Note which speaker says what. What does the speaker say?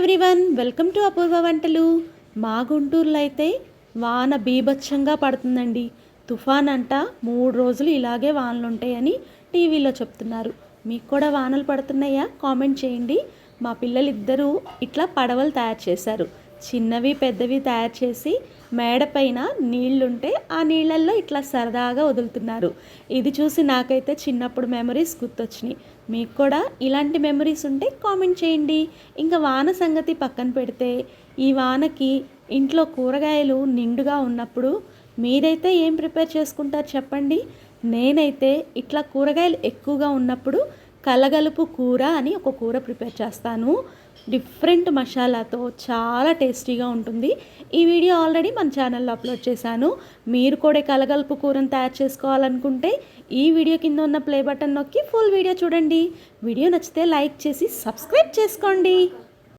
Speaker 1: Everyone welcome to అపూర్వ వంటలు. మా గుంటూరులో అయితే వాన బీభత్సంగా పడుతుందండి. తుఫాన్ అంట మూడు రోజులు ఇలాగే వానలు ఉంటాయని టీవీలో చెప్తున్నారు. మీకు కూడా వానలు పడుతున్నాయా? కామెంట్ చేయండి. మా పిల్లలు ఇద్దరూ ఇట్లా పడవలు తయారు చేశారు. చిన్నవి పెద్దవి తయారు చేసి మేడ పైన నీళ్ళుంటే ఆ నీళ్ళల్లో ఇట్లా సరదాగా వదులుతున్నారు. ఇది చూసి నాకైతే చిన్నప్పుడు మెమరీస్ గుర్తొచ్చినాయి. మీకు కూడా ఇలాంటి మెమరీస్ ఉంటే కామెంట్ చేయండి. ఇంకా వాన సంగతి పక్కన పెడితే ఈ వానకి ఇంట్లో కూరగాయలు నిండుగా ఉన్నప్పుడు మీరైతే ఏం ప్రిపేర్ చేసుకుంటారు చెప్పండి? నేనైతే ఇట్లా కూరగాయలు ఎక్కువగా ఉన్నప్పుడు కలగలుపు కూర అని ఒక కూర ప్రిపేర్ చేస్తాను. డిఫరెంట్ మసాలాతో చాలా టేస్టీగా ఉంటుంది. ఈ వీడియో ఆల్రెడీ మన ఛానల్లో అప్లోడ్ చేశాను. మీరు కూడా కలగలుపు కూరను తయారు చేసుకోవాలనుకుంటే ఈ వీడియో కింద ఉన్న ప్లే బటన్ నొక్కి ఫుల్ వీడియో చూడండి. వీడియో నచ్చితే లైక్ చేసి సబ్స్క్రైబ్ చేసుకోండి.